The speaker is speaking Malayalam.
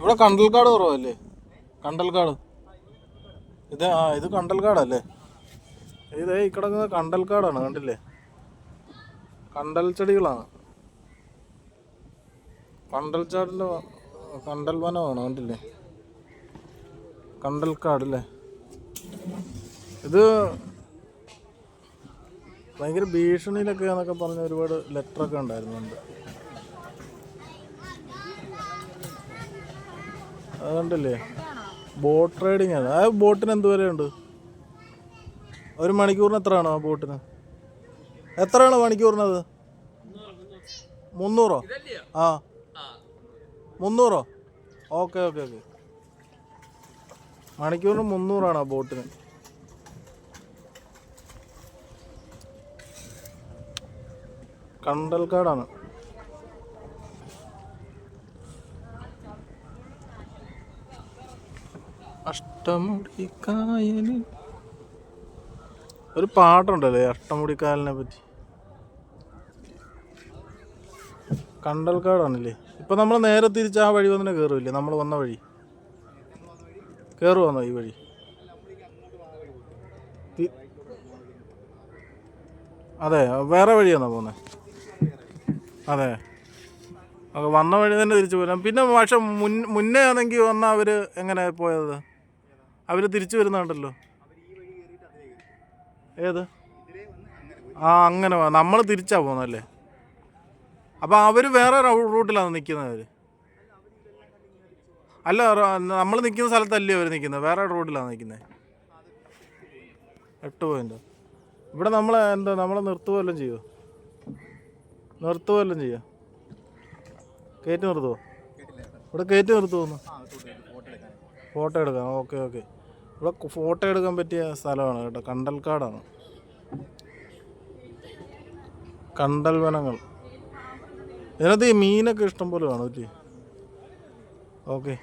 ഇവിടെ കണ്ടൽക്കാട് കുറവല്ലേ? കണ്ടൽക്കാട്. ഇത് ആ ഇത് കണ്ടൽക്കാടല്ലേ? ഇതേ ഈ കിടക്കുന്നത് കണ്ടൽക്കാടാണ് കണ്ടില്ലേ? കണ്ടൽ ചെടികളാണ്. കണ്ടൽ ചാടിന്റെ കണ്ടൽ വനമാണ് കണ്ടില്ലേ? കണ്ടൽക്കാട് അല്ലേ? ഇത് ഭയങ്കര ഭീഷണിയിലൊക്കെ എന്നൊക്കെ പറഞ്ഞ ഒരുപാട് ലെറ്ററൊക്കെ ഉണ്ടായിരുന്നുണ്ട്. അത് കണ്ടില്ലേ? ബോട്ട് റൈഡിങ് ആണ്. ആ ബോട്ടിന് എന്ത് വിലയുണ്ട്? ഒരു മണിക്കൂറിന് എത്രയാണോ ആ ബോട്ടിന് എത്രയാണ് മണിക്കൂറിനത്? മുന്നൂറോ? ആ. മുന്നൂറോ? ഓക്കെ ഓക്കെ ഓക്കെ മണിക്കൂറിന് മുന്നൂറാണ് ആ ബോട്ടിന് കണ്ടൽക്കാടാണ്. അഷ്ടമുടിക്കായലിൽ ഒരു പാട്ടുണ്ടല്ലേ അഷ്ടമുടിക്കായലിനെ പറ്റി? കണ്ടൽക്കാടാണല്ലേ? ഇപ്പൊ നമ്മൾ നേരെ തിരിച്ച് ആ വഴി വന്നിട്ട് കയറില്ലേ നമ്മൾ വന്ന വഴി. കയറുവാന്നോ ഈ വഴി? അതെ വേറെ വഴിയാണോ പോകുന്നത് അതെ. വന്ന വഴി തന്നെ തിരിച്ചു പോരാം. പിന്നെ പക്ഷെ മുൻ മുന്നേ ആണെങ്കിൽ വന്ന അവർ എങ്ങനെ പോയത്? അവർ തിരിച്ചു വരുന്നുണ്ടല്ലോ. ഏത്? ആ അങ്ങനെ നമ്മൾ തിരിച്ചാ പോകുന്നല്ലേ അപ്പോൾ അവർ വേറെ റൂട്ടിലാണ് നിൽക്കുന്നത് അല്ല നമ്മൾ നിൽക്കുന്ന സ്ഥലത്തല്ലേ അവർ നിൽക്കുന്നത് വേറെ റൂട്ടിലാണ് നിൽക്കുന്നത് എട്ട് പോയിന്റ്. ഇവിടെ നമ്മൾ എന്താ നമ്മളെ നിർത്തുവല്ലോ ചെയ്യുമോ നിർത്തുവല്ലോ ചെയ്യുക കയറ്റി നിർത്തുമോ ഇവിടെ കയറ്റി നിർത്തുമോ ഫോട്ടോ എടുക്കാം ഓക്കെ ഓക്കെ. ഇവിടെ ഫോട്ടോ എടുക്കാൻ പറ്റിയ സ്ഥലമാണ് കേട്ടോ. കണ്ടൽക്കാടാണ് കണ്ടൽ വനങ്ങൾ. ഇതിനകത്ത് മീനൊക്കെ ഇഷ്ടം പോലെ കാണും പറ്റി ഓക്കെ